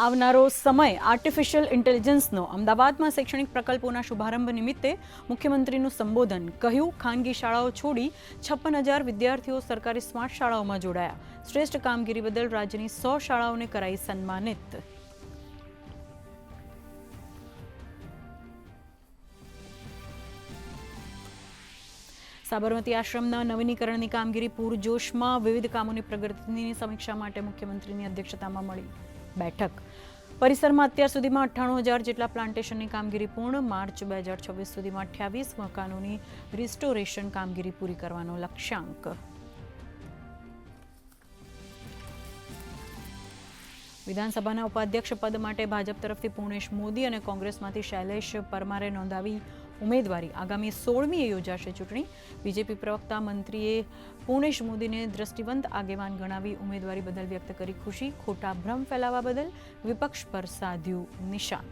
આવનારો સમય આર્ટિફિશિયલ ઇન્ટેલિજન્સનો અમદાવાદમાં શૈક્ષણિક પ્રકલ્પોના શુભારંભ નિમિત્તે મુખ્યમંત્રીનું સંબોધન કહ્યું. ખાનગી શાળાઓ છોડી છપ્પન હજાર વિદ્યાર્થીઓ સરકારી સ્માર્ટ શાળાઓમાં જોડાયા. શ્રેષ્ઠ કામગીરી બદલ રાજ્યની સો શાળાઓને કરાઈ સન્માનિત. સાબરમતી આશ્રમના નવીનીકરણની કામગીરી પૂરજોશમાં વિવિધ કામોની પ્રગતિની સમીક્ષા માટે મુખ્યમંત્રીની અધ્યક્ષતામાં મળી. બેઠક. પરિસરમાં અત્યાર સુધીમાં અઠ્ઠાણું હજાર જેટલા પ્લાન્ટેશનની કામગીરી પૂર્ણ. માર્ચ બે હજાર છવ્વીસ સુધીમાં અઠ્યાવીસ મકાનોની રિસ્ટોરેશન કામગીરી પૂરી કરવાનો લક્ષ્યાંક. વિધાનસભાના ઉપાધ્યક્ષ પદ માટે ભાજપ તરફથી પૂર્ણેશ મોદી અને કોંગ્રેસમાંથી શૈલેષ પરમારે નોંધાવી ઉમેદવારી આગામી સોળમીએ યોજાશે ચૂંટણી. બીજેપી પ્રવક્તા મંત્રીએ પૂર્ણેશ મોદીને દ્રષ્ટિવંત આગેવાન ગણાવી ઉમેદવારી બદલ વ્યક્ત કરી ખુશી. ખોટા ભ્રમ ફેલાવા બદલ વિપક્ષ પર સાધ્યું નિશાન.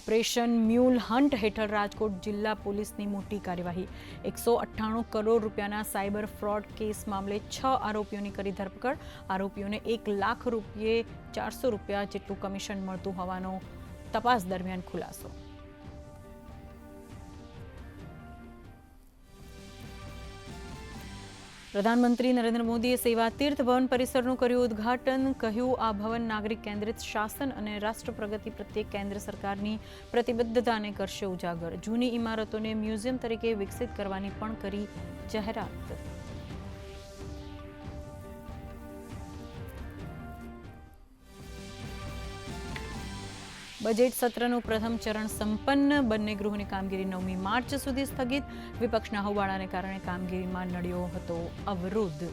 ઓપરેશન મ્યુલ હન્ટ હેઠળ રાજકોટ જિલ્લા પોલીસની મોટી કાર્યવાહી. એકસો અઠ્ઠાણું કરોડ રૂપિયાના સાયબર ફ્રોડ કેસ મામલે છ આરોપીઓની કરી ધરપકડ. આરોપીઓને એક લાખ રૂપિયે ચારસો રૂપિયા જેટલું કમિશન મળતું હોવાનો તપાસ દરમિયાન ખુલાસો. પ્રધાનમંત્રી નરેન્દ્ર મોદીએ સેવા તીર્થ ભવન પરિસરનું કર્યું ઉદ્ઘાટન, કહ્યું, આ ભવન નાગરિક કેન્દ્રિત શાસન અને રાષ્ટ્ર પ્રગતિ પ્રત્યે કેન્દ્ર સરકારની પ્રતિબદ્ધતાને કરશે ઉજાગર. જૂની ઇમારતોને મ્યુઝિયમ તરીકે વિકસિત કરવાની પણ કરી જાહેરાત. બજેટ સત્રનું પ્રથમ ચરણ સંપન્ન. બંને ગૃહની કામગીરી નવમી માર્ચ સુધી સ્થગિત. વિપક્ષના હોબાળાને કારણે કામગીરીમાં નડ્યો હતો અવરોધ.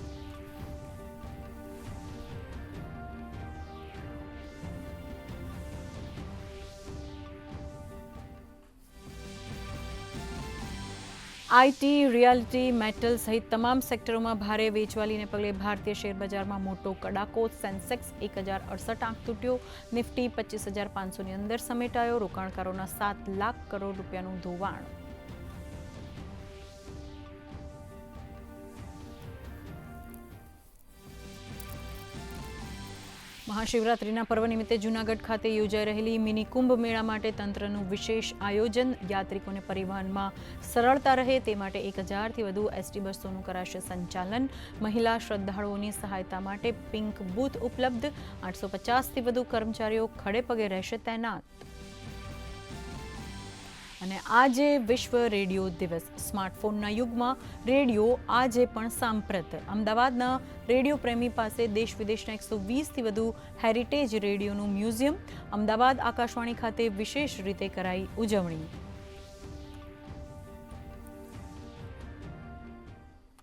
આઈટી, રિયાલિટી, મેટલ સહિત તમામ સેક્ટરોમાં ભારે વેચવાલીને પગલે ભારતીય શેર બજારમાં મોટો કડાકો. સેન્સેક્સ એક હજાર અડસઠ આંક તૂટ્યો. નિફ્ટી પચીસ હજાર પાંચસોની અંદર સમેટાયો. રોકાણકારોના સાત લાખ કરોડ રૂપિયાનું ધોવાણ. મહાશિવરાત્રિના પર્વ નિમિત્તે જૂનાગઢ ખાતે યોજાઈ રહેલી મિની કુંભ મેળા માટે તંત્રનું વિશેષ આયોજન યાત્રિકોને પરિવહનમાં સરળતા રહે તે માટે એક હજારથી વધુ એસટી બસોનું કરાશે સંચાલન. મહિલા શ્રદ્ધાળુઓની સહાયતા માટે પિંક બૂથ ઉપલબ્ધ. આઠસો પચાસથી વધુ કર્મચારીઓ ખડે પગે રહેશે તૈનાત. અને આજે વિશ્વ રેડિયો દિવસ. સ્માર્ટફોનના યુગમાં રેડિયો આજે પણ સાંપ્રત. અમદાવાદના રેડિયો પ્રેમી પાસે દેશ વિદેશના એકસો વીસથી વધુ હેરિટેજ રેડિયોનું મ્યુઝિયમ, અમદાવાદ આકાશવાણી ખાતે વિશેષ રીતે કરાઈ ઉજવણી.